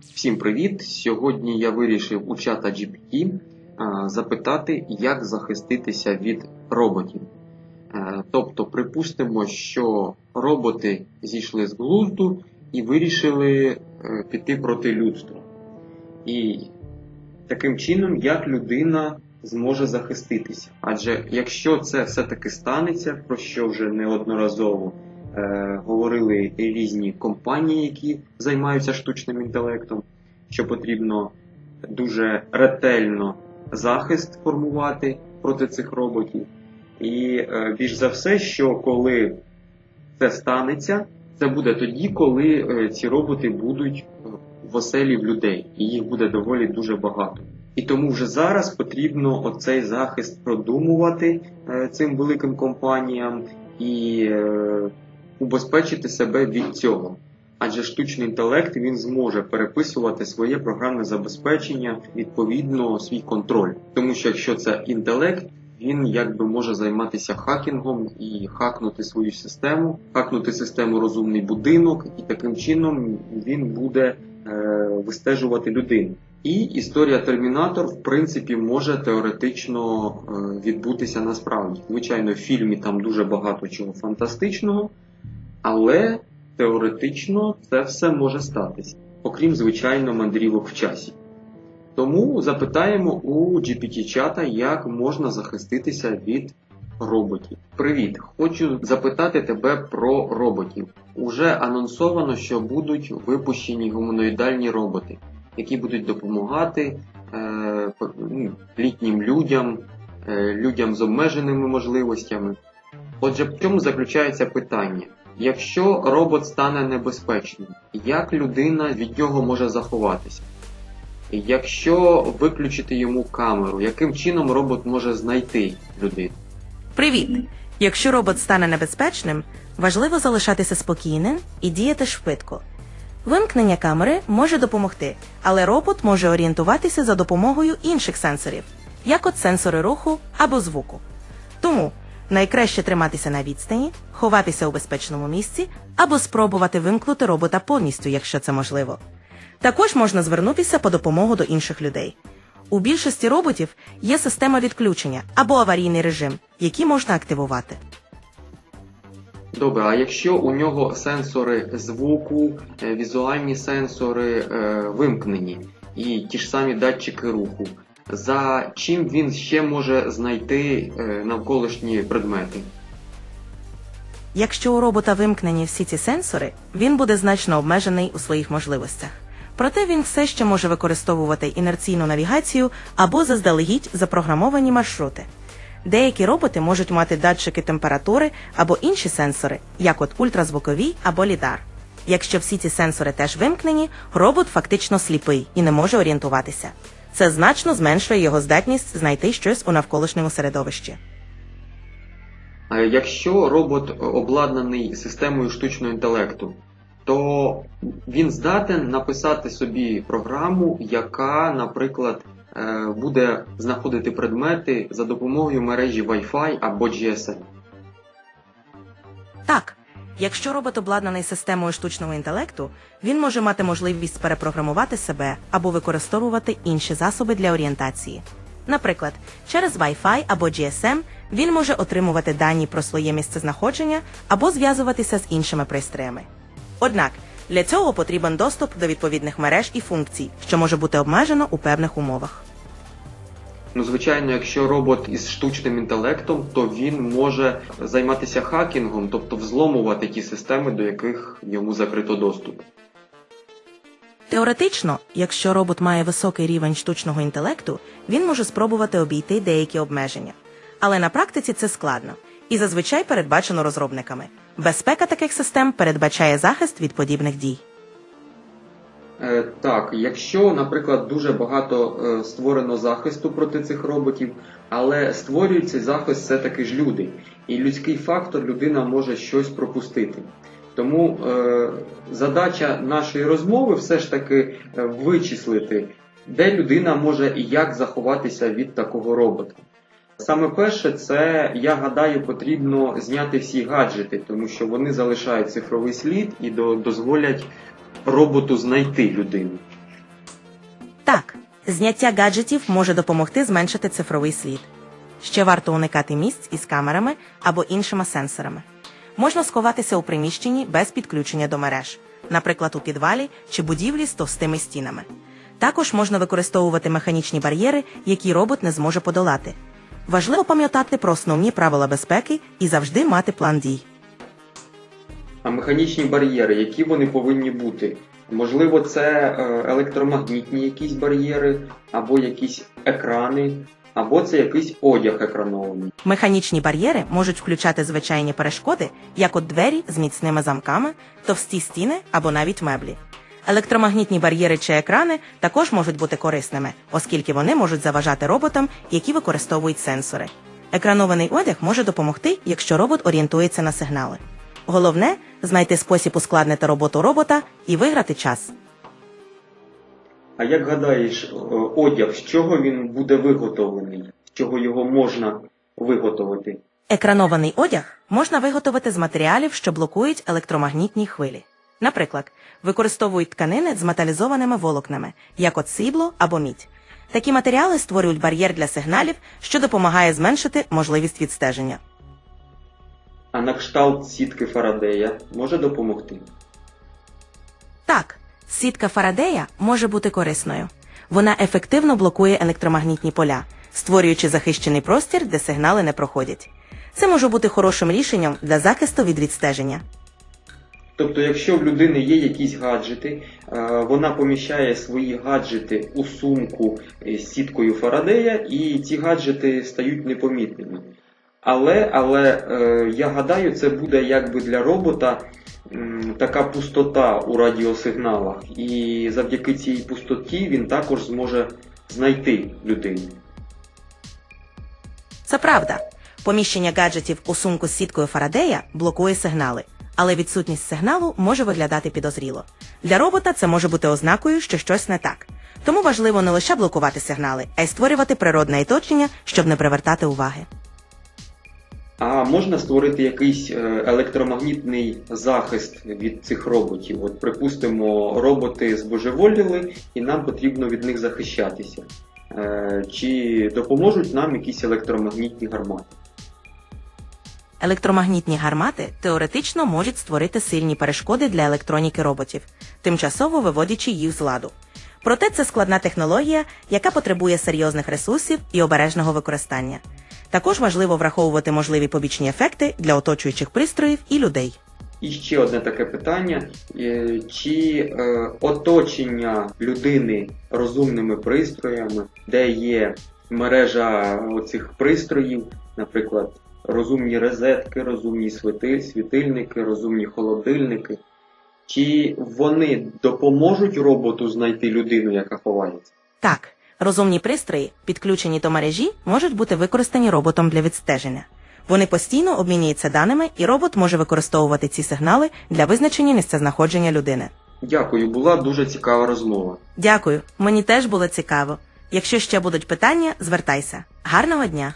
Всім привіт! Сьогодні я вирішив у чата GPT запитати, як захиститися від роботів. Е, Тобто, припустимо, що роботи зійшли з глузду і вирішили е, піти проти людства. І таким чином, як людина зможе захиститися. Адже якщо це все-таки станеться, про що вже неодноразово е, говорили різні компанії, які займаються штучним інтелектом, що потрібно дуже ретельно захист формувати проти цих роботів. І е, більш за все, що коли це станеться, це буде тоді, коли е, ці роботи будуть е, в оселі в людей, і їх буде доволі дуже багато. І тому вже зараз потрібно оцей захист продумувати е, цим великим компаніям і е, убезпечити себе від цього. Адже штучний інтелект він зможе переписувати своє програмне забезпечення відповідно свій контроль. Тому що якщо це інтелект, він якби може займатися хакінгом і хакнути свою систему, хакнути систему розумний будинок, і таким чином він буде е, вистежувати людину. І історія Термінатор, в принципі, може теоретично е, відбутися насправді. Звичайно, в фільмі там дуже багато чого фантастичного, але теоретично це все може статися, окрім звичайно мандрівок в часі. Тому запитаємо у GPT-чата, як можна захиститися від роботів. Привіт! Хочу запитати тебе про роботів. Уже анонсовано, що будуть випущені гуманоїдальні роботи, які будуть допомагати е, ну, літнім людям, е, людям з обмеженими можливостями. Отже, в чому заключається питання? Якщо робот стане небезпечним, як людина від нього може заховатися? Якщо виключити йому камеру, яким чином робот може знайти людину? Привіт! Якщо робот стане небезпечним, важливо залишатися спокійним і діяти швидко. Вимкнення камери може допомогти, але робот може орієнтуватися за допомогою інших сенсорів, як от сенсори руху або звуку. Тому найкраще триматися на відстані, ховатися у безпечному місці або спробувати вимкнути робота повністю, якщо це можливо. Також можна звернутися по допомогу до інших людей. У більшості роботів є система відключення або аварійний режим, які можна активувати. Добре, а якщо у нього сенсори звуку, е, візуальні сенсори е, вимкнені і ті ж самі датчики руху, за чим він ще може знайти е, навколишні предмети? Якщо у робота вимкнені всі ці сенсори, він буде значно обмежений у своїх можливостях. Проте він все ще може використовувати інерційну навігацію або заздалегідь запрограмовані маршрути. Деякі роботи можуть мати датчики температури або інші сенсори, як от ультразвукові або лідар. Якщо всі ці сенсори теж вимкнені, робот фактично сліпий і не може орієнтуватися. Це значно зменшує його здатність знайти щось у навколишньому середовищі. Якщо робот обладнаний системою штучного інтелекту, то він здатен написати собі програму, яка, наприклад, е, буде знаходити предмети за допомогою мережі Wi-Fi або GSM. Так, якщо робот обладнаний системою штучного інтелекту, він може мати можливість перепрограмувати себе або використовувати інші засоби для орієнтації. Наприклад, через Wi-Fi або GSM він може отримувати дані про своє місцезнаходження або зв'язуватися з іншими пристроями. Однак для цього потрібен доступ до відповідних мереж і функцій, що може бути обмежено у певних умовах. Ну, звичайно, якщо робот із штучним інтелектом, то він може займатися хакінгом, тобто взломувати ті системи, до яких йому закрито доступ. Теоретично, якщо робот має високий рівень штучного інтелекту, він може спробувати обійти деякі обмеження. Але на практиці це складно і зазвичай передбачено розробниками. Безпека таких систем передбачає захист від подібних дій. Е, так, якщо, наприклад, дуже багато е, створено захисту проти цих роботів, але створюють цей захист все-таки ж люди. І людський фактор людина може щось пропустити. Тому е, задача нашої розмови все ж таки е, вичислити, де людина може і як заховатися від такого робота. Саме перше, це я гадаю, потрібно зняти всі гаджети, тому що вони залишають цифровий слід і до- дозволять роботу знайти людину. Так, зняття гаджетів може допомогти зменшити цифровий слід. Ще варто уникати місць із камерами або іншими сенсорами. Можна сховатися у приміщенні без підключення до мереж, наприклад, у підвалі чи будівлі з товстими стінами. Також можна використовувати механічні бар'єри, які робот не зможе подолати. Важливо пам'ятати про основні правила безпеки і завжди мати план дій. А механічні бар'єри, які вони повинні бути? Можливо, це е, електромагнітні якісь бар'єри, або якісь екрани, або це якийсь одяг екранований. Механічні бар'єри можуть включати звичайні перешкоди, як от двері з міцними замками, товсті стіни або навіть меблі. Електромагнітні бар'єри чи екрани також можуть бути корисними, оскільки вони можуть заважати роботам, які використовують сенсори. Екранований одяг може допомогти, якщо робот орієнтується на сигнали. Головне знайти спосіб ускладнити роботу робота і виграти час. А як гадаєш, е, одяг, з чого він буде виготовлений? З чого його можна виготовити? Екранований одяг можна виготовити з матеріалів, що блокують електромагнітні хвилі. Наприклад, використовують тканини з металізованими волокнами, як от срібло або мідь. Такі матеріали створюють бар'єр для сигналів, що допомагає зменшити можливість відстеження. А на кшталт сітки Фарадея може допомогти? Так, сітка Фарадея може бути корисною. Вона ефективно блокує електромагнітні поля, створюючи захищений простір, де сигнали не проходять. Це може бути хорошим рішенням для захисту від відстеження. Тобто, якщо в людини є якісь гаджети, е, вона поміщає свої гаджети у сумку з сіткою Фарадея, і ці гаджети стають непомітними. Але, але е, я гадаю, це буде якби для робота така пустота у радіосигналах, і завдяки цій пустоті він також зможе знайти людину. Це правда. Поміщення гаджетів у сумку з сіткою Фарадея блокує сигнали, але відсутність сигналу може виглядати підозріло. Для робота це може бути ознакою, що щось не так. Тому важливо не лише блокувати сигнали, а й створювати природне оточення, щоб не привертати уваги. А можна створити якийсь е, електромагнітний захист від цих роботів? От, припустимо, роботи збожеволіли, і нам потрібно від них захищатися. Е, Чи допоможуть нам якісь електромагнітні гармати? Електромагнітні гармати теоретично можуть створити сильні перешкоди для електроніки роботів, тимчасово виводячи їх з ладу. Проте це складна технологія, яка потребує серйозних ресурсів і обережного використання. Також важливо враховувати можливі побічні ефекти для оточуючих пристроїв і людей. І ще одне таке питання: Е, чи е, оточення людини розумними пристроями, де є мережа оцих пристроїв, наприклад, розумні розетки, розумні світи- світильники, розумні холодильники, чи вони допоможуть роботу знайти людину, яка ховається? Так, розумні пристрої, підключені до мережі, можуть бути використані роботом для відстеження. Вони постійно обмінюються даними, і робот може використовувати ці сигнали для визначення місцезнаходження людини. Дякую, була дуже цікава розмова. Дякую, мені теж було цікаво. Якщо ще будуть питання, звертайся. Гарного дня!